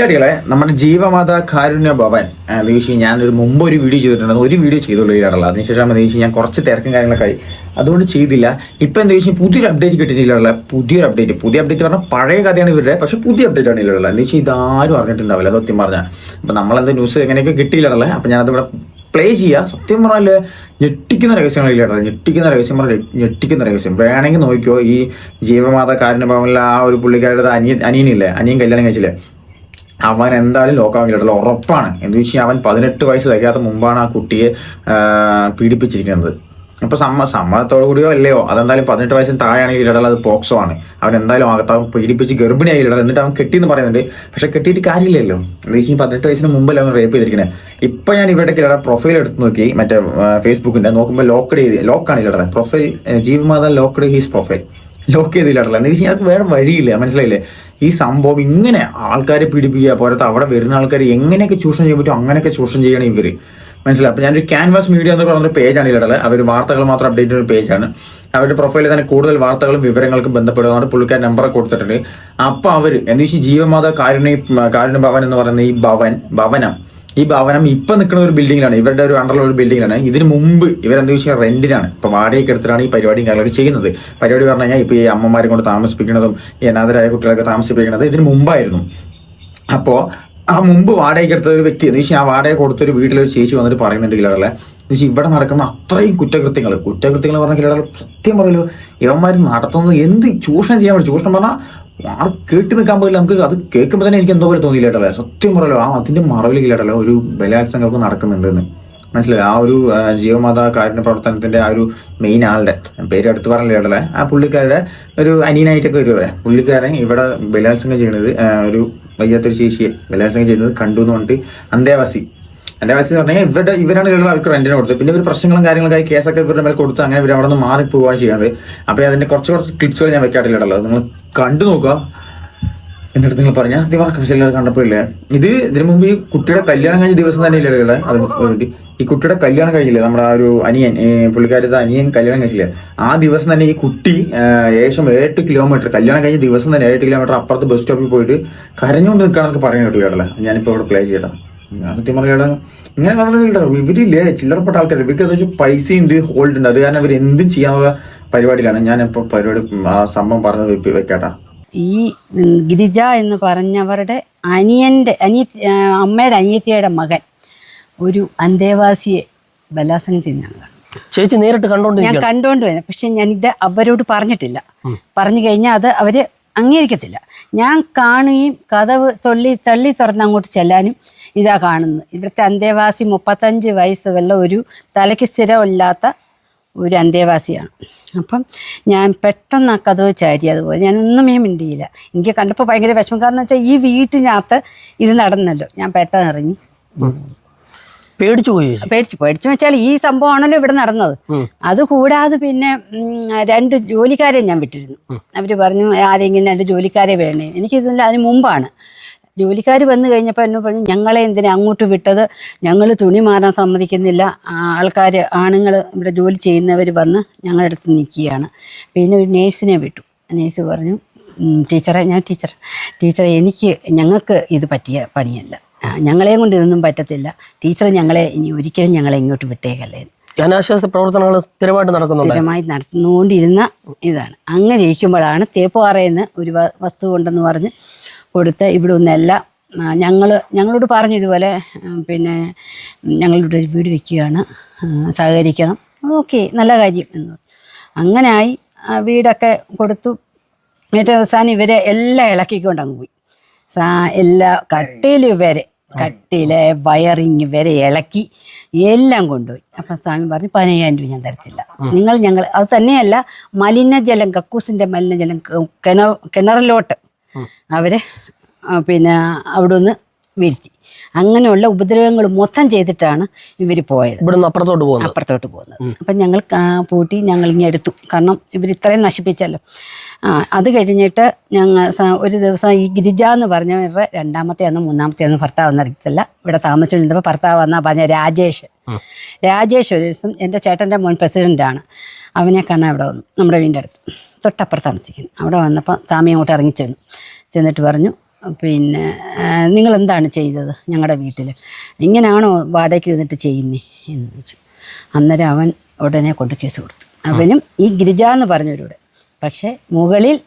കില്ലാടികളെ നമ്മുടെ ജീവമാത കാരുണ്യ ഭവൻ ഞാൻ ഞാനൊരു മുമ്പ് ഒരു വീഡിയോ ചെയ്തിട്ടുണ്ട് ഒരു വീഡിയോ ചെയ്തോളൂ ഈടാറുള്ള അതിനുശേഷം ദേശി ഞാൻ കുറച്ച് തിരക്കും കാര്യങ്ങളൊക്കെ അതുകൊണ്ട് ചെയ്തില്ല. ഇപ്പം എന്താ വെച്ചാൽ പുതിയൊരു അപ്ഡേറ്റ് കിട്ടിയിട്ടില്ല പുതിയൊരു അപ്ഡേറ്റ് പുതിയ അപ്ഡേറ്റ് പറഞ്ഞാൽ പഴയ കഥയാണ് ഇവരുടെ പക്ഷെ പുതിയ അപ്ഡേറ്റ് ആണ് ഇല്ലുള്ള എന്ന് വെച്ചാൽ ഇതാരും അറിഞ്ഞിട്ടുണ്ടാവില്ല സത്യം പറഞ്ഞാൽ. അപ്പം നമ്മളെന്താ ന്യൂസ് എങ്ങനെയൊക്കെ കിട്ടിയില്ല അപ്പം ഞാനത് ഇവിടെ പ്ലേ ചെയ്യുക സത്യം പറഞ്ഞാൽ ഞെട്ടിക്കുന്ന രഹസ്യങ്ങളില്ല ഞെട്ടിക്കുന്ന രഹസ്യം പറഞ്ഞാൽ ഞെട്ടിക്കുന്ന രഹസ്യം. വേണമെങ്കിൽ നോക്കിയോ ഈ ജീവമാതാ ജീവമാത കാരുണ്യഭവനിലെ ആ ഒരു പുള്ളിക്കാരുടെ അനിയൻ അനിയനില്ലേ? അനിയൻ കല്യാണം കഴിച്ചില്ലേ? അവൻ എന്തായാലും ലോക്കാവില്ല ഉറപ്പാണ്. എന്ന് വെച്ചാൽ അവൻ പതിനെട്ട് വയസ്സ് തികയാത്ത മുമ്പാണ് ആ കുട്ടിയെ പീഡിപ്പിച്ചിരിക്കുന്നത്. അപ്പൊ സമ്മ സമ്മതത്തോടു കൂടിയോ അല്ലയോ അതെന്തായാലും പതിനെട്ട് വയസ്സിന് താഴെയാണെങ്കിൽ ഇടൽ അത് പോക്സോ ആണ്. അവൻ എന്തായാലും അകത്താവും പീഡിപ്പിച്ച് ഗർഭിണിയായി ഇടൽ എന്നിട്ട് അവൻ കെട്ടിയെന്ന് പറയുന്നുണ്ട്. പക്ഷെ കെട്ടിയിട്ട് കാര്യമില്ലല്ലോ. എന്ന് വെച്ചാൽ പതിനെട്ട് വയസ്സിന് മുമ്പല്ലേ അവൻ റേപ്പ് ചെയ്തിരിക്കുന്നത് ഇപ്പൊ ഞാൻ ഇവരുടെ ഇടടെ പ്രൊഫൈൽ എടുത്ത് നോക്കി. മറ്റേ ഫേസ്ബുക്കിന്റെ നോക്കുമ്പോൾ ലോക്കഡ് ചെയ്ത് ലോക്കാണ് ഇടത് പ്രൊഫൈൽ ജീവമാതാ ലോക്കഡ് ഹീസ് പ്രൊഫൈൽ ലോക്ക് ചെയ്തില്ല എന്ന് വെച്ചാൽ വേറെ വഴിയില്ല. മനസ്സിലായില്ലേ? ഈ സംഭവം ഇങ്ങനെ ആൾക്കാരെ പീഡിപ്പിക്കുക പോരത്തെ അവിടെ വരുന്ന ആൾക്കാർ എങ്ങനെയൊക്കെ ചൂഷണം ചെയ്യാൻ പറ്റും അങ്ങനെയൊക്കെ ചൂഷണം ചെയ്യണം ഇവർ. മനസ്സിലായി? അപ്പൊ ഞാനൊരു ക്യാൻവാസ് മീഡിയ എന്ന് പറയുന്ന പേജാണ് ഇതിലുള്ളത്. അവർ വാർത്തകൾ മാത്രം അപ്ഡേറ്റ് ചെയ്യുന്ന പേജാണ് അവരുടെ പ്രൊഫൈലിൽ തന്നെ കൂടുതൽ വാർത്തകളും വിവരങ്ങൾക്കും ബന്ധപ്പെടുക അവരുടെ പുള്ളിക്കാർ നമ്പർ കൊടുത്തിട്ടുണ്ട്. അപ്പൊ അവർ എന്ന് വെച്ചാൽ ജീവമാത കാരുണ്യ കാരുണ്യ ഭവൻ എന്ന് പറയുന്ന ഈ ഭവൻ ഭവനം ഈ ഭവനം ഇപ്പൊ നിൽക്കുന്ന ഒരു ബിൽഡിങ്ങിലാണ് ഇവരുടെ ഒരു അണ്ടറിലുള്ള ഒരു ബിൽഡിങ്ങിലാണ് ഇതിന് മുമ്പ് ഇവരെന്താ വെച്ചാൽ റെന്റിനാണ് ഇപ്പൊ വാടകയ്ക്ക് എടുത്തിട്ടാണ് ഈ പരിപാടിയും കാര്യങ്ങളും ചെയ്യുന്നത്. പരിപാടി പറഞ്ഞു കഴിഞ്ഞാൽ ഇപ്പൊ ഈ അമ്മമാരെ കൊണ്ട് താമസിപ്പിക്കുന്നതും ഈ അനാഥരായ കുട്ടികളൊക്കെ താമസിപ്പിക്കുന്നത് ഇതിന് മുമ്പായിരുന്നു. അപ്പോ ആ മുമ്പ് വാടകയ്ക്ക് എടുത്ത ഒരു വ്യക്തി എന്ന് വെച്ചാൽ ആ വാടക കൊടുത്തൊരു വീട്ടിലൊരു ചേച്ചി വന്നിട്ട് പറയുന്നുണ്ട് കിലകളെ വെച്ചാൽ ഇവിടെ നടക്കുന്ന അത്രയും കുറ്റകൃത്യങ്ങൾ കുറ്റകൃത്യങ്ങൾ പറഞ്ഞ കിലകൾ സത്യം പറയല്ലോ ഇവന്മാർ നടത്തുന്നത് എന്ത് ചൂഷണം ചെയ്യാൻ പറ്റും? ചൂഷണം പറഞ്ഞാൽ ആർ കേട്ട് നിൽക്കാൻ പോയില്ല നമുക്ക് അത് കേൾക്കുമ്പോൾ തന്നെ എനിക്ക് എന്തോ പോലെ തോന്നിയില്ല കേട്ടല്ലേ സത്യം പറയലോ ആ അതിന്റെ മറവിൽ കേട്ടല്ലോ ഒരു ബലാത്സംഗമൊക്കെ നടക്കുന്നുണ്ടെന്ന്. മനസ്സിലായി? ആ ഒരു ജീവമാതാ കാരുണ്യ പ്രവർത്തനത്തിന്റെ ആ ഒരു മെയിൻ ആളുടെ പേര് എടുത്ത് പറഞ്ഞില്ല കേട്ടല്ലേ ആ പുള്ളിക്കാരുടെ ഒരു അനിയനായിട്ടൊക്കെ വരുവേ പുള്ളിക്കാരൻ ഇവിടെ ബലാത്സംഗം ചെയ്യുന്നത് ഒരു വയ്യാത്തൊരു ശേഷിയെ ബലാത്സംഗം ചെയ്യുന്നത് കണ്ടു എന്ന് പറഞ്ഞിട്ട് അന്തേവാസി. അന്തേവാസി എന്ന് പറഞ്ഞാൽ ഇവരുടെ ഇവരാണ് ഇവരുടെ അവർക്ക് റെന്റിന് കൊടുത്തത് പിന്നെ ഒരു പ്രശ്നങ്ങളും കാര്യങ്ങളൊക്കെ കേസൊക്കെ ഇവരുടെ മേൽ കൊടുത്ത് അങ്ങനെ ഇവർ അവിടെ നിന്ന് മാറി പോവുകയാണ് ചെയ്യുന്നത് അപ്പൊ അതിന്റെ കുറച്ച് കുറച്ച് ക്ലിപ്സുകൾ ഞാൻ വെക്കാട്ടില്ലല്ലോ നിങ്ങൾ കണ്ടു നോക്കുക. അടുത്ത് നിങ്ങൾ പറഞ്ഞ ദിവസം കണ്ടപ്പോഴില്ലേ ഇത് ഇതിനു മുമ്പ് ഈ കുട്ടിയുടെ കല്യാണം കഴിഞ്ഞ ദിവസം തന്നെ ഇല്ലേ അത് ഈ കുട്ടിയുടെ കല്യാണം കഴിച്ചില്ലേ? നമ്മുടെ ആ ഒരു അനിയൻ പുള്ളിക്കാരത്തെ അനിയൻ കല്യാണം കഴിച്ചില്ലേ? ആ ദിവസം തന്നെ ഈ കുട്ടി ഏകദേശം എട്ട് കിലോമീറ്റർ കല്യാണം കഴിഞ്ഞ ദിവസം തന്നെ ഏഴ് കിലോമീറ്റർ അപ്പുറത്ത് ബസ് സ്റ്റോപ്പിൽ പോയിട്ട് കരഞ്ഞുകൊണ്ട് നിൽക്കാന്നൊക്കെ പറയുന്ന കേട്ടോ കേട്ടല്ലേ? ഞാനിപ്പോ ഇവിടെ പ്ലേ ഞാൻ സത്യം പറയാ ഇങ്ങനെ പറഞ്ഞില്ല ഇവരില്ലേ? ചില്ലറപ്പെട്ട ആൾക്കാർ ഇവർക്ക് എന്താ വെച്ചാൽ പൈസ ഉണ്ട്. ഹോൾഡ് ഉണ്ട് അത് കാരണം ഇവർ എന്തും ചെയ്യാനുള്ള പരിപാടിയിലാണ്. ഞാനിപ്പോ പരിപാടി ആ സംഭവം പറഞ്ഞത് വെപ്പ് വെക്കാട്ടാ. ഈ ഗിരിജ എന്ന് പറഞ്ഞവരുടെ അനിയന്റെ അനിയ അമ്മയുടെ അനിയത്തിയുടെ മകൻ ഒരു അന്തേവാസിയെ ബലാസനം ചെയ്യുന്നതാണ് ചേച്ചി നേരിട്ട് കണ്ടോണ്ട് ഞാൻ കണ്ടോണ്ട് വരുന്നത് പക്ഷെ ഞാനിത് അവരോട് പറഞ്ഞിട്ടില്ല. പറഞ്ഞു കഴിഞ്ഞാൽ അത് അവർ അംഗീകരിക്കത്തില്ല. ഞാൻ കാണുകയും കഥവ് തൊള്ളി തള്ളി തുറന്ന് അങ്ങോട്ട് ചെല്ലാനും ഇതാ കാണുന്നത്. ഇവിടുത്തെ അന്തേവാസി മുപ്പത്തഞ്ച് വയസ്സ് വല്ല ഒരു തലയ്ക്ക് സ്ഥിരമില്ലാത്ത ഒരു അന്തേവാസിയാണ്. അപ്പം ഞാൻ പെട്ടെന്ന് ആ കഥവ് ചാരി അതുപോലെ. ഞാൻ ഒന്നുമേ മിണ്ടിയില്ല. എനിക്ക് കണ്ടപ്പോൾ ഭയങ്കര വിഷമം. കാരണം വെച്ചാൽ ഈ വീട്ടിനകത്ത് ഇത് നടന്നല്ലോ. ഞാൻ പെട്ടെന്ന് ഇറങ്ങി. പേടിച്ചു പോയി പേടിച്ചു പേടിച്ചു വെച്ചാൽ ഈ സംഭവമാണല്ലോ ഇവിടെ നടന്നത്. അതുകൂടാതെ പിന്നെ രണ്ട് ജോലിക്കാരെ ഞാൻ വിട്ടിരുന്നു. അവർ പറഞ്ഞു ആരെങ്കിലും രണ്ട് ജോലിക്കാരെ വേണേ എനിക്കിതിന്റെ അതിന് മുമ്പാണ്. ജോലിക്കാർ വന്നു കഴിഞ്ഞപ്പോൾ എന്നെ പറഞ്ഞു ഞങ്ങളെ എന്തിനാ അങ്ങോട്ട് വിട്ടത്? ഞങ്ങൾ തുണി മാറാൻ സമ്മതിക്കുന്നില്ല. ആൾക്കാർ ആണുങ്ങൾ ഇവിടെ ജോലി ചെയ്യുന്നവർ വന്ന് ഞങ്ങളുടെ അടുത്ത് നിൽക്കുകയാണ്. പിന്നെ ഒരു നേഴ്സിനെ വിട്ടു. നേഴ്സ് പറഞ്ഞു ടീച്ചറെ ഞാൻ ടീച്ചർ ടീച്ചറെ എനിക്ക് ഞങ്ങൾക്ക് ഇത് പറ്റിയ പണിയല്ല. ഞങ്ങളെ ഞങ്ങളെയും കൊണ്ട് ഇതൊന്നും പറ്റത്തില്ല. ടീച്ചർ ഞങ്ങളെ ഇനി ഒരിക്കലും ഞങ്ങളെ ഇങ്ങോട്ട് വിട്ടേക്കല്ലേ. അനാശ്വാസ പ്രവർത്തനങ്ങൾ സ്ഥിരമായിട്ട് നടക്കുന്നുണ്ട്. സ്ഥിരമായി നടന്നുകൊണ്ടിരുന്ന ഇതാണ്. അങ്ങനെ ഇരിക്കുമ്പോഴാണ് നിന്ന് ഒരു വസ്തു ഉണ്ടെന്ന് പറഞ്ഞ് കൊടുത്ത് ഇവിടെ ഒന്നെല്ലാം ഞങ്ങൾ ഞങ്ങളോട് പറഞ്ഞു ഇതുപോലെ പിന്നെ ഞങ്ങളുടെ ഞങ്ങളിവിടെ വീട് വെക്കുകയാണ് സഹകരിക്കണം. ഓക്കെ നല്ല കാര്യം എന്ന്. പറഞ്ഞു അങ്ങനായി വീടൊക്കെ കൊടുത്തു. ഏറ്റവും അവസാനം ഇവരെ എല്ലാം ഇളക്കിക്കൊണ്ട് അങ്ങ് പോയി. സാ എല്ലാ കട്ടിൽ വരെ കട്ടിൽ വയറിങ് വരെ ഇളക്കി എല്ലാം കൊണ്ടുപോയി. അപ്പം സ്വാമി പറഞ്ഞു പതിനയ്യായിരം രൂപ ഞാൻ തരത്തില്ല. നിങ്ങൾ ഞങ്ങൾ അത് തന്നെയല്ല മലിനജലം കക്കൂസിന്റെ മലിനജലം കിണ കിണറിലോട്ട് അവരെ പിന്നെ അവിടെ നിന്ന് വീഴ്ത്തി. അങ്ങനെയുള്ള ഉപദ്രവങ്ങൾ മൊത്തം ചെയ്തിട്ടാണ് ഇവർ പോയത്. ഇവിടുന്ന് അപ്പുറത്തോട്ട് പോകുന്നത്. അപ്പുറത്തോട്ട് പോകുന്നത്. അപ്പം ഞങ്ങൾ പൂട്ടി ഞങ്ങൾ ഇങ്ങനെ എടുത്തു. കാരണം ഇവർ ഇത്രയും നശിപ്പിച്ചല്ലോ. ആ അത് കഴിഞ്ഞിട്ട് ഞങ്ങൾ ഒരു ദിവസം ഈ ഗിരിജ എന്ന് പറഞ്ഞവരുടെ രണ്ടാമത്തെ അന്ന് മൂന്നാമത്തെ അന്ന് ഭർത്താവ് എന്നറിയത്തില്ല ഇവിടെ താമസിച്ചിരുന്നപ്പോൾ ഭർത്താവ് വന്നാ പറഞ്ഞ രാജേഷ്. രാജേഷ് ഒരു ദിവസം എന്റെ ചേട്ടന്റെ മോൻ പ്രസിഡന്റാണ് അവനെ കാണാൻ ഇവിടെ വന്നു. നമ്മുടെ വീടിന്റെ അടുത്ത്. തൊട്ടപ്പുറത്ത് താമസിക്കുന്നു. അവിടെ വന്നപ്പോൾ സ്വാമി അങ്ങോട്ട് ഇറങ്ങി ചെന്നു. ചെന്നിട്ട് പറഞ്ഞു പിന്നെ നിങ്ങൾ എന്താണ് ചെയ്തത് ഞങ്ങളുടെ വീട്ടിൽ ഇങ്ങനെയാണോ വാടകയ്ക്ക് നിന്നിട്ട് ചെയ്യുന്നേ? എന്ന് ചോദിച്ചു. അന്നേരം അവൻ ഉടനെ കൊണ്ട് കേസ് കൊടുത്തു. അവനും ഈ ഗിരിജ എന്ന് പറഞ്ഞവരോട്. പക്ഷേ മുകളിൽ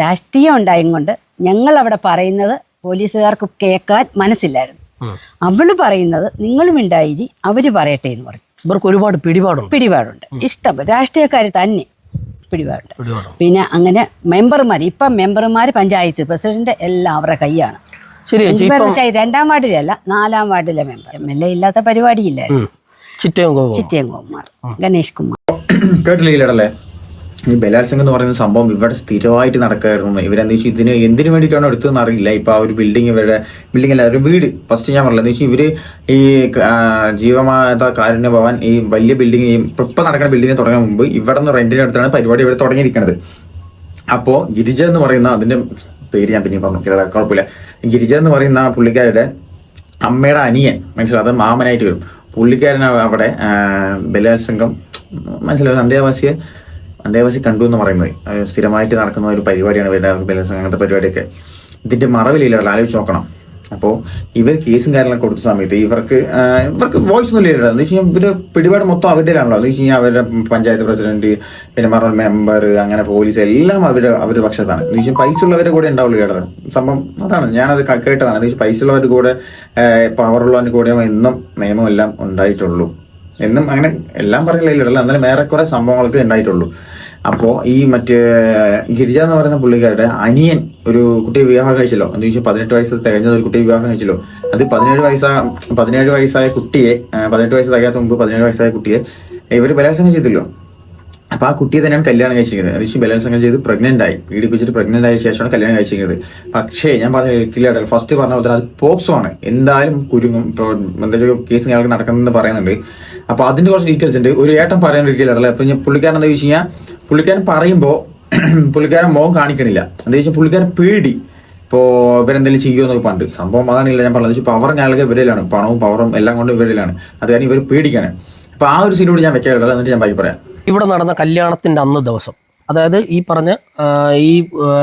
രാഷ്ട്രീയം ഉണ്ടായും കൊണ്ട് ഞങ്ങൾ അവിടെ പറയുന്നത് പോലീസുകാർക്ക് കേൾക്കാൻ മനസ്സില്ലായിരുന്നു. അവൾ പറയുന്നത് നിങ്ങളും ഉണ്ടായിരി അവർ പറയട്ടെ എന്ന് പറഞ്ഞു. ഇവർക്ക് ഒരുപാട് പിടിപാടുണ്ട്. പിടിപാടുണ്ട്. ഇഷ്ടം. രാഷ്ട്രീയക്കാർ തന്നെ. പിടിപാടുണ്ട്. പിന്നെ അങ്ങനെ മെമ്പർമാർ ഇപ്പം മെമ്പർമാർ പഞ്ചായത്ത് പ്രസിഡന്റ് എല്ലാം അവരുടെ കൈയാണ്. രണ്ടാം വാർഡിലല്ല നാലാം വാർഡിലെ മെമ്പർ. എം എൽ എ ഇല്ലാത്ത പരിപാടിയില്ലായിരുന്നു. ചിറ്റയം ചിറ്റയൻകുമാർ ഗണേഷ് കുമാർ. കേട്ടില്ല? ഈ ബലാത്സംഗം എന്ന് പറയുന്ന സംഭവം ഇവിടെ സ്ഥിരമായിട്ട് നടക്കായിരുന്നു. ഇവരെന്താ വെച്ചാൽ ഇതിന് എന്തിനു വേണ്ടിയിട്ടാണ് എടുത്തതെന്ന് അറിയില്ല. ഇപ്പൊ ആ ഒരു ബിൽഡിംഗ് ഇവരുടെ ബിൽഡിംഗ് അല്ല ഒരു വീട്. ഫസ്റ്റ് ഞാൻ പറഞ്ഞില്ല എന്താ വെച്ചാൽ ഇവർ ഈ ജീവമാത കാരുണ്യ ഭവൻ ഈ വലിയ ബിൽഡിംഗ് ഇപ്പൊ നടക്കുന്ന ബിൽഡിംഗ് തുടങ്ങാൻ മുമ്പ് ഇവിടെ നിന്ന് റെന്റിന് പരിപാടി ഇവിടെ തുടങ്ങിയിരിക്കുന്നത് അപ്പോ ഗിരിജ എന്ന് പറയുന്ന അതിന്റെ പേര് ഞാൻ പിന്നെ പറഞ്ഞു കുഴപ്പമില്ല. ഗിരിജ എന്ന് പറയുന്ന പുള്ളിക്കാരുടെ അമ്മയുടെ അനിയൻ മനസ്സിലായി? അത് മാമനായിട്ട് വരും. പുള്ളിക്കാരൻ അവിടെ ബലാത്സംഗം മനസ്സിലാവും അന്തേവാസിയെ അന്തേവാസി കണ്ടു എന്ന് പറയുന്നത് സ്ഥിരമായിട്ട് നടക്കുന്ന ഒരു പരിപാടിയാണ് ഇവരുടെ ബാലൻസ് അങ്ങനത്തെ പരിപാടിയൊക്കെ. ഇതിന്റെ മറവിലില്ല ആലോചിച്ച് നോക്കണം. അപ്പോൾ ഇവർ കേസും കാര്യങ്ങളൊക്കെ കൊടുത്ത സമയത്ത് ഇവർക്ക് ഇവർക്ക് വോയിസ് ഒന്നും ഇല്ല എന്ന് വെച്ച് കഴിഞ്ഞാൽ ഇവർ പിടിപാട് മൊത്തം അവരുടെയാണല്ലോ എന്ന് വെച്ച് കഴിഞ്ഞാൽ അവരുടെ പഞ്ചായത്ത് പ്രസിഡന്റ് പിന്നെ മറ മെമ്പർ അങ്ങനെ പോലീസ് എല്ലാം അവരുടെ അവരുടെ പക്ഷത്താണ്. എന്ന് വെച്ചാൽ പൈസ ഉള്ളവരുടെ കൂടെ ഉണ്ടാവുള്ളൂ കേട്ടത് സംഭവം അതാണ്. ഞാനത് കേട്ടതാണ്. എന്ന് വെച്ചാൽ പൈസ ഉള്ളവരുടെ കൂടെ പവറുള്ളവരുടെ കൂടെ എന്നും നിയമം എല്ലാം ഉണ്ടായിട്ടുള്ളൂ. എന്നും അങ്ങനെ എല്ലാം പറഞ്ഞില്ലല്ലോ എന്നാലും ഏറെക്കുറെ സംഭവങ്ങൾക്ക് ഉണ്ടായിട്ടുള്ളൂ. അപ്പോ ഈ മറ്റേ ഗിരിജ എന്ന് പറയുന്ന പുള്ളിക്കാരുടെ അനിയൻ ഒരു കുട്ടി വിവാഹം കഴിച്ചല്ലോ. എന്ന് വെച്ചാൽ പതിനെട്ട് വയസ്സ് തികഞ്ഞത് ഒരു കുട്ടി വിവാഹം കഴിച്ചല്ലോ. അത് പതിനേഴ് വയസ്സാ പതിനേഴ് വയസ്സായ കുട്ടിയെ പതിനെട്ട് വയസ്സ് തികയാത്ത മുമ്പ് പതിനേഴ് വയസ്സായ കുട്ടിയെ ഇവർ ബലാത്സംഗം ചെയ്തില്ലോ. അപ്പൊ ആ കുട്ടിയെ തന്നെയാണ് കല്യാണം കഴിച്ചിരിക്കുന്നത്. അത് വെച്ചാൽ ബലാത്സംഗം ചെയ്ത് പ്രഗ്നന്റ് ആയി. പീഡിപ്പിച്ചിട്ട് പ്രഗ്നന്റ് ആയ ശേഷമാണ് കല്യാണം കഴിച്ചിരിക്കുന്നത്. പക്ഷേ ഞാൻ പറഞ്ഞില്ല ഫസ്റ്റ് പറഞ്ഞ പോലെ അത് പോക്സോ ആണ്. എന്തായാലും കുരുങ്ങും. കേസ് ഞങ്ങൾക്ക് നടക്കുന്നെന്ന് പറയുന്നുണ്ട്. അപ്പൊ അതിന്റെ കുറച്ച് ഡീറ്റെയിൽസ് ഉണ്ട്. ഒരു ഏട്ടൻ പറയാനിരിക്കില്ല അപ്പൊ ഞാൻ പുള്ളിക്കാരൻ എന്താ വെച്ച് കഴിഞ്ഞാൽ പുള്ളിക്കാരൻ പറയുമ്പോ പുള്ളിക്കാരൻ മുഖം കാണിക്കണില്ല. എന്താ വെച്ചാൽ പുള്ളിക്കാരൻ പേടി. ഇപ്പോ ഇവരെന്തെങ്കിലും ചെയ്യുമെന്നൊക്കെ പണ്ട് സംഭവം അതാണില്ല ഞാൻ പറഞ്ഞത്. പവർ ഞങ്ങൾക്ക് ഇവരിലാണ്. പണവും പവറും എല്ലാം കൊണ്ട് ഇവരിലാണ്. അത് കാരണം ഇവർ പേടിക്കാണ്. അപ്പൊ ആ ഒരു സീനോട് ഞാൻ വെക്കാൻ എന്നിട്ട് ഞാൻ ബാക്കി പറയാം. ഇവിടെ നടന്ന കല്യാണത്തിന്റെ അന്ന് ദിവസം. അതായത് ഈ പറഞ്ഞ ഈ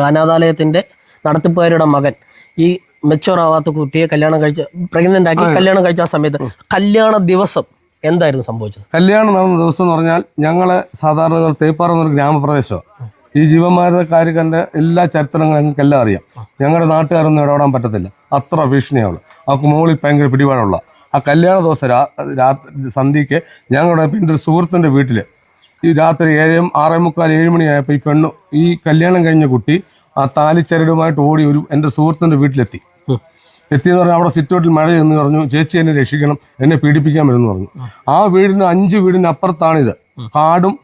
അനാഥാലയത്തിന്റെ നടത്തിപ്പുകാരുടെ മകൻ ഈ മെച്ചോർ ആവാത്ത കുട്ടിയെ കല്യാണം കഴിച്ച പ്രഗ്നന്റ് ആക്കി കല്യാണം കഴിച്ച ആ സമയത്ത് കല്യാണ ദിവസം എന്തായിരുന്നു സംഭവിച്ചത്? കല്യാണം നടന്ന ദിവസം എന്ന് പറഞ്ഞാൽ ഞങ്ങളെ സാധാരണ തേപ്പാറ എന്നൊരു ഗ്രാമപ്രദേശമാണ് ഈ ജീവന്മാരുടെ എല്ലാ ചരിത്രങ്ങളും ഞങ്ങൾക്ക് എല്ലാം അറിയാം. ഞങ്ങളുടെ നാട്ടുകാരൊന്നും ഇടപെടാൻ പറ്റത്തില്ല. അത്ര ഭീഷണിയാണ് അവർക്ക് മുകളിൽ ഭയങ്കര പിടിപാടുള്ള. ആ കല്യാണ ദിവസം രാ രാത്രി സന്ധ്യയ്ക്ക് ഞങ്ങളുടെ എന്റെ ഒരു സുഹൃത്തിന്റെ വീട്ടിൽ ഈ രാത്രി ഏഴ് ആറേ മുക്കാൽ ഏഴ് മണിയായപ്പോൾ ഈ പെണ്ണു ഈ കല്യാണം കഴിഞ്ഞ കുട്ടി ആ താലിച്ചരടുമായിട്ട് ഓടി ഒരു എന്റെ സുഹൃത്തിന്റെ വീട്ടിലെത്തി. എത്തിയെന്ന് പറഞ്ഞാൽ അവിടെ സിറ്റൗട്ടിൽ മഴ എന്ന് പറഞ്ഞു ചേച്ചി എന്നെ രക്ഷിക്കണം എന്നെ പീഡിപ്പിക്കാൻ വരുമെന്ന് പറഞ്ഞു. ആ വീടിന് അഞ്ച് വീടിന് അപ്പുറത്താണിത്. കാടും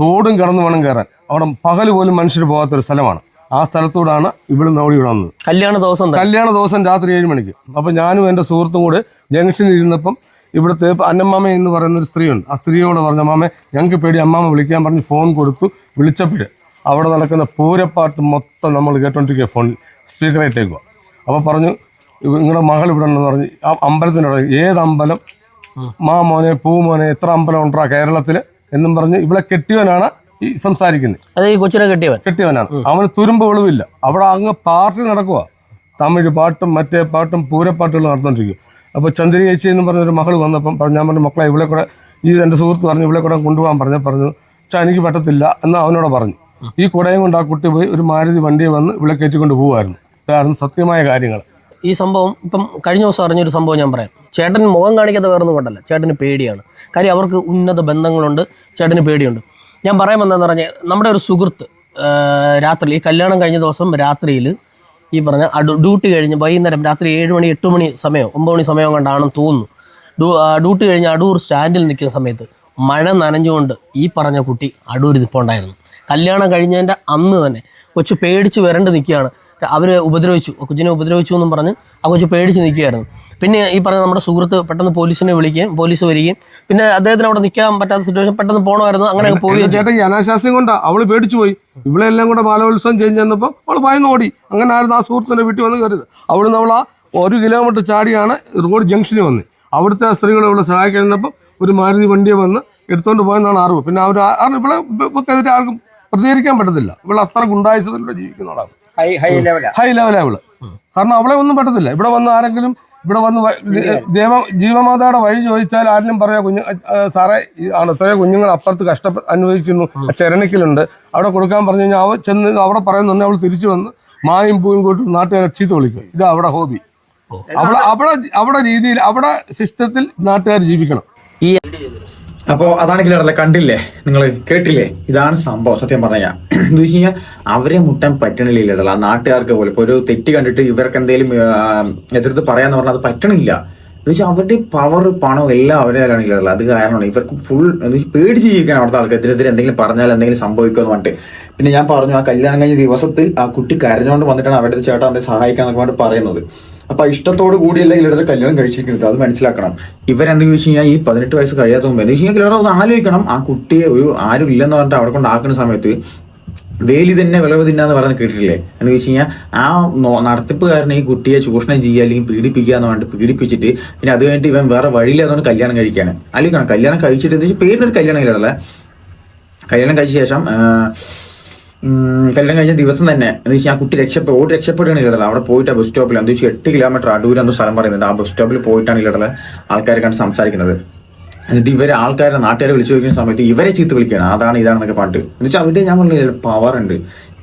തോടും കിടന്നു വേണം കയറാൻ. അവിടെ പകൽ പോലും മനുഷ്യർ പോകാത്തൊരു സ്ഥലമാണ്. ആ സ്ഥലത്തൂടാണ് ഇവിടുന്ന് ഓടി ഇവിടെ വന്നത്. കല്യാണ ദിവസം കല്യാണ ദിവസം രാത്രി ഏഴ് മണിക്ക്. അപ്പൊ ഞാനും എന്റെ സുഹൃത്തും കൂടെ ജംഗ്ഷനിൽ ഇരുന്നപ്പം ഇവിടുത്തെ അന്നമ്മാമ എന്ന് പറയുന്ന ഒരു സ്ത്രീയുണ്ട്. ആ സ്ത്രീയോട് പറഞ്ഞ മാമ ഞങ്ങൾക്ക് പേടി. അമ്മാമ വിളിക്കാൻ പറഞ്ഞ് ഫോൺ കൊടുത്തു വിളിച്ചപ്പോഴ് അവിടെ നടക്കുന്ന പൂരപ്പാട്ട് മൊത്തം നമ്മൾ കേട്ടോണ്ടിരിക്കുക ഫോണിൽ സ്പീക്കറായിട്ടേക്കുക അപ്പോൾ പറഞ്ഞു നിങ്ങളുടെ മകൾ ഇവിടെ ഉണ്ടെന്ന് പറഞ്ഞ് ആ അമ്പലത്തിനോട് ഏത് അമ്പലം? മാ മോനെ പൂ മോനെ എത്ര അമ്പലം ഉണ്ടാ കേരളത്തിൽ എന്നും പറഞ്ഞ് ഇവിടെ കെട്ടിയവനാണ് ഈ സംസാരിക്കുന്നത്. അത് ഈ കൊച്ചിനെ കെട്ടിയവൻ. കെട്ടിയവനാണ്. അവന് തുരുമ്പ് വെളിവില്ല. അവിടെ അങ്ങ് പാർട്ടി നടക്കുക തമിഴ് പാട്ടും മറ്റേ പാട്ടും പൂരപ്പാട്ടുകളും നടന്നുകൊണ്ടിരിക്കും അപ്പോൾ ചന്ദ്രി ചേച്ചി എന്ന് പറഞ്ഞൊരു മകൾ വന്നപ്പം പറഞ്ഞു ഞാൻ പറഞ്ഞ മക്കളെ ഇവിടെ കൂടെ ഈ എന്റെ സുഹൃത്ത് പറഞ്ഞു ഇവിടെ കൂടെ കൊണ്ടുപോകാൻ പറഞ്ഞു പറഞ്ഞു ചാ എനിക്ക് പറ്റത്തില്ല എന്ന് അവനോട് പറഞ്ഞു. ഈ കുടയും കൊണ്ട് ആ കുട്ടി പോയി ഒരു മാരുതി വണ്ടിയെ വന്ന് ഇവിടെ കയറ്റിക്കൊണ്ട് പോകുമായിരുന്നു ഇതായിരുന്നു സത്യമായ കാര്യങ്ങൾ. ഈ സംഭവം ഇപ്പം കഴിഞ്ഞ ദിവസം അറിഞ്ഞൊരു സംഭവം ഞാൻ പറയാം. ചേട്ടൻ മുഖം കാണിക്കാതെ വേറൊന്നും കൊണ്ടല്ല. ചേട്ടന് പേടിയാണ്. കാര്യം അവർക്ക് ഉന്നത ബന്ധങ്ങളുണ്ട്. ചേട്ടന് പേടിയുണ്ട്. ഞാൻ പറയാൻ വന്നതെന്ന് പറഞ്ഞാൽ നമ്മുടെ ഒരു സുഹൃത്ത് രാത്രി ഈ കല്യാണം കഴിഞ്ഞ ദിവസം രാത്രിയിൽ ഈ പറഞ്ഞ ഡ്യൂട്ടി കഴിഞ്ഞ് വൈകുന്നേരം രാത്രി ഏഴ് മണി എട്ട് മണി സമയം ഒമ്പത് മണി സമയം കണ്ടാണെന്ന് തോന്നുന്നു. ഡ്യൂ- ഡ്യൂട്ടി കഴിഞ്ഞ് അടൂർ സ്റ്റാൻഡിൽ നിൽക്കുന്ന സമയത്ത് മഴ നനഞ്ഞുകൊണ്ട് ഈ പറഞ്ഞ കുട്ടി അടൂർ നിൽപ്പുണ്ടായിരുന്നു കല്യാണം കഴിഞ്ഞതിന്റെ അന്ന് തന്നെ കൊച്ചു പേടിച്ച് വരണ്ട് നിൽക്കുകയാണ്. അവർ ഉപദ്രവിച്ചു കൊച്ചിനെ ഉപദ്രവിച്ചു എന്നും പറഞ്ഞ് ആ കൊച്ചു പേടിച്ച് നിൽക്കുകയായിരുന്നു. പിന്നെ ഈ പറഞ്ഞ നമ്മുടെ സുഹൃത്ത് പെട്ടെന്ന് പോലീസിനെ വിളിക്കുകയും പോലീസ് വരികയും പിന്നെ അദ്ദേഹത്തിന് അവിടെ നിൽക്കാൻ പറ്റാത്ത സിറ്റുവേഷൻ പെട്ടെന്ന് പോകണമായിരുന്നു അങ്ങനെ പോയി. ചേട്ടൻ അനാശാസ്യം കൊണ്ടാ അവൾ പേടിച്ചു പോയി. ഇവിടെ എല്ലാം കൂടെ ബാലോത്സവം ചെയ്ഞ്ഞ് ചെന്നപ്പോൾ അവൾ ഭയന്ന് ഓടി. അങ്ങനെ ആയിരുന്നു ആ സുഹൃത്തിന്റെ വീട്ടിൽ വന്ന് കയറിയത്. അവിടുന്ന് അവൾ ആ ഒരു കിലോമീറ്റർ ചാടിയാണ് റോഡ് ജംഗ്ഷനിൽ വന്ന്. അവിടുത്തെ സ്ത്രീകളെ ഇവിടെ സഹായിക്കുന്നപ്പോൾ ഒരു മാരുതി വണ്ടിയെ വന്ന് എടുത്തോണ്ട് പോയെന്നാണ് അറിവ്. പിന്നെ അവർ ഇവിടെ ഇവക്കെതിരെ ആർക്കും പ്രതികരിക്കാൻ പറ്റത്തില്ല. ഇവിടെ അത്ര ഗുണ്ടായുസത്തിലൂടെ ജീവിക്കുന്ന ആളാണ് ഹൈ ഹൈ ലെവലാ. ഹൈ ലെവലാ കാരണം അവളെ ഒന്നും പറ്റത്തില്ല. ഇവിടെ വന്ന് ആരെങ്കിലും ഇവിടെ വന്ന് ദേവ ജീവമാതായുടെ വഴി ചോദിച്ചാൽ ആരെങ്കിലും പറയാ കുഞ്ഞു സാറേ ആണ് എത്രയോ കുഞ്ഞുങ്ങൾ അപ്പുറത്ത് കഷ്ട അനുഭവിക്കുന്നു ചരണിക്കലുണ്ട്. അവിടെ കൊടുക്കാൻ പറഞ്ഞു കഴിഞ്ഞാൽ അവ ചെന്ന് അവിടെ പറയുന്നുണ്ട് അവൾ തിരിച്ചു വന്ന് മായും പൂയും കൂട്ടി നാട്ടുകാരെ ചീത്ത വിളിക്കും. ഇത് അവിടെ ഹോബി. അവിടെ അവിടെ അവിടെ രീതിയിൽ അവിടെ സിസ്റ്റത്തിൽ നാട്ടുകാർ ജീവിക്കണം. ഈ അപ്പോ അതാണെങ്കിലല്ല കണ്ടില്ലേ? നിങ്ങൾ കേട്ടില്ലേ? ഇതാണ് സംഭവം സത്യം പറഞ്ഞാൽ എന്ന് വെച്ച് കഴിഞ്ഞാൽ അവരെ മുട്ടാൻ പറ്റണില്ല ഇടല നാട്ടുകാർക്ക് പോലും. ഇപ്പൊ ഒരു തെറ്റ് കണ്ടിട്ട് ഇവർക്ക് എന്തെങ്കിലും എതിർത്ത് പറയാന്ന് പറഞ്ഞാൽ അത് പറ്റണില്ല. എന്ന് വെച്ചാൽ അവരുടെ പവർ പണം എല്ലാം അവരെ കയ്യിലാണ് അത് കാരണമാണ്. ഇവർക്ക് ഫുൾ പേടിച്ച് ജീവിക്കാൻ അവിടുത്തെ ആൾക്ക് എതിരെതിരെ എന്തെങ്കിലും പറഞ്ഞാൽ എന്തെങ്കിലും സംഭവിക്കുമെന്ന് പറഞ്ഞിട്ട്. പിന്നെ ഞാൻ പറഞ്ഞു ആ കല്യാണം കഴിഞ്ഞ ദിവസത്തിൽ ആ കുട്ടി കരഞ്ഞുകൊണ്ട് വന്നിട്ടാണ് അവരുടെ ചേട്ടൻ അവരെ സഹായിക്കാൻ എന്നൊക്കെ പറയുന്നത്. അപ്പൊ ഇഷ്ടത്തോട് കൂടിയല്ല ഇവരുടെ കല്യാണം കഴിച്ചിരിക്കുന്നത് അത് മനസ്സിലാക്കണം. ഇവരെന്തെങ്കിലും ചോദിച്ചു കഴിഞ്ഞാൽ ഈ പതിനെട്ട് വയസ്സ് കഴിയാത്ത മുമ്പ് എന്ന് വെച്ച് കഴിഞ്ഞാൽ ഇവരൊന്ന് ആലോചിക്കണം. ആ കുട്ടിയെ ഒരു ആരും ഇല്ലെന്ന് പറഞ്ഞിട്ട് അവിടെ കൊണ്ട് ആക്കുന്ന സമയത്ത് വേലി തന്നെ വിളവ് തിന്നാന്ന് പറയുന്നത് കേട്ടിട്ടില്ലേ? എന്ന് വെച്ച് കഴിഞ്ഞാൽ ആ നടത്തിപ്പുകാരനെ ഈ കുട്ടിയെ ചൂഷണം ചെയ്യുക അല്ലെങ്കിൽ പീഡിപ്പിക്കുക എന്ന് പറഞ്ഞിട്ട് പീഡിപ്പിച്ചിട്ട് പിന്നെ അത് കഴിഞ്ഞിട്ട് ഇവൻ വേറെ വഴിയില്ലാതുകൊണ്ട് കല്യാണം കഴിക്കാണ്. അല്ലെങ്കിൽ കല്യാണം കഴിച്ചിട്ട് വെച്ചാൽ പേരിനൊരു കല്യാണം ഇല്ലല്ലേ കല്യാണം കഴിച്ച ശേഷം കല്യാണം കഴിഞ്ഞ ദിവസം തന്നെ എന്ന് വെച്ചാൽ ആ കുട്ടി രക്ഷപ്പെട്ടു ഓടി രക്ഷപ്പെടുകയാണ് ഇല്ലടല അവിടെ പോയിട്ട് ആ ബസ് സ്റ്റോപ്പിൽ എന്താ വെച്ചാൽ എട്ട് കിലോമീറ്റർ അടൂർ എന്തോ സ്ഥലം പറയുന്നുണ്ട്. ആ ബസ് സ്റ്റോപ്പിൽ പോയിട്ടാണ് ഇല്ലടല ആൾക്കാരെ കണ്ട് സംസാരിക്കുന്നത്. എന്നിട്ട് ഇവരെ ആൾക്കാരെ നാട്ടുകാരെ വിളിച്ചു ചോദിക്കുന്ന സമയത്ത് ഇവരെ ചീത്ത വിളിക്കുകയാണ്. അതാണ് ഇതാണെന്നൊക്കെ പാട്ട് എന്ന് വെച്ചാൽ അവരുടെ ഞാൻ പറഞ്ഞില്ല പവർ ഉണ്ട്.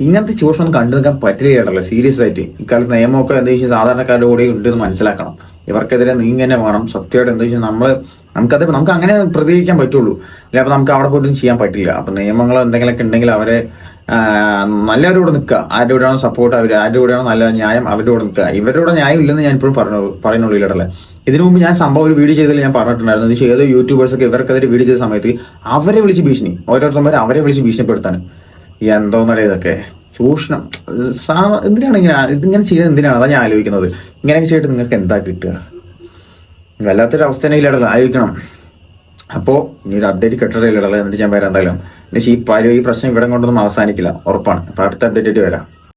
ഇങ്ങനത്തെ ചൂഷണം ഒന്നും കണ്ടു നിൽക്കാൻ പറ്റില്ല സീരിയസ് ആയിട്ട്. ഇക്കാലത്ത് നിയമമൊക്കെ എന്താ വെച്ചാൽ സാധാരണക്കാരുടെ കൂടെ ഉണ്ട് എന്ന് മനസ്സിലാക്കണം. ഇവർക്കെതിരെ നീങ്ങനെ വേണം. സത്യമായിട്ട് എന്താ വെച്ചാൽ നമ്മൾ നമുക്കത് നമുക്ക് അങ്ങനെ പ്രതികരിക്കാൻ പറ്റുള്ളൂ. അല്ലെ അപ്പൊ നമുക്ക് അവിടെ പോയിട്ടും ചെയ്യാൻ പറ്റില്ല. അപ്പൊ നിയമങ്ങളോ എന്തെങ്കിലുമൊക്കെ ഉണ്ടെങ്കിൽ അവരെ നല്ലവരുടെ കൂടെ നിൽക്കുക. ആരുടെ കൂടെയാണ് സപ്പോർട്ട് അവർ ആരുടെ കൂടെയാണ് നല്ല ന്യായം അവരുടെ കൂടെ നിൽക്കുക. ഇവരുടെ കൂടെ ന്യായം ഇല്ലെന്ന് ഞാൻ ഇപ്പോഴും പറഞ്ഞു പറയുന്നുള്ളൂ ഇല്ലടല്ലേ ഇതിനു മുമ്പ് ഞാൻ സംഭവം ഒരു വീഡിയോ ചെയ്തതിൽ ഞാൻ പറഞ്ഞിട്ടുണ്ടായിരുന്നു. ഏതോ യൂട്യൂബേഴ്സ് ഒക്കെ ഇവർക്കെതിരെ വീഡിയോ ചെയ്ത സമയത്ത് അവരെ വിളിച്ച് ഭീഷണി. ഓരോരുത്തന്മാരെ അവരെ വിളിച്ച് ഭീഷണിപ്പെടുത്താൻ. എന്തോന്നല്ലേ ഇതൊക്കെ? ചൂഷണം. എന്തിനാണ് ഇങ്ങനെ ഇതിങ്ങനെ ചെയ്യുന്നത് എന്തിനാണ്? അതാ ഞാൻ ആലോചിക്കുന്നത്. ഇങ്ങനെയൊക്കെ ചെയ്തിട്ട് നിങ്ങൾക്ക് എന്താ കിട്ടുക? വല്ലാത്തൊരു അവസ്ഥ തന്നെ ആലോചിക്കണം. അപ്പോ ഇനി ഒരു അപ്ഡേറ്റ് കിട്ടറില്ലടല്ല എന്നിട്ട് ഞാൻ വരാം എന്തായാലും. എന്നുവെച്ചാൽ ഈ പരി ഈ പ്രശ്നം ഇവിടെ കൊണ്ടൊന്നും അവസാനിക്കില്ല. ഉറപ്പാണ്. അപ്പൊ അടുത്ത അപ്ഡേറ്റ് ആയിട്ട് വരാം.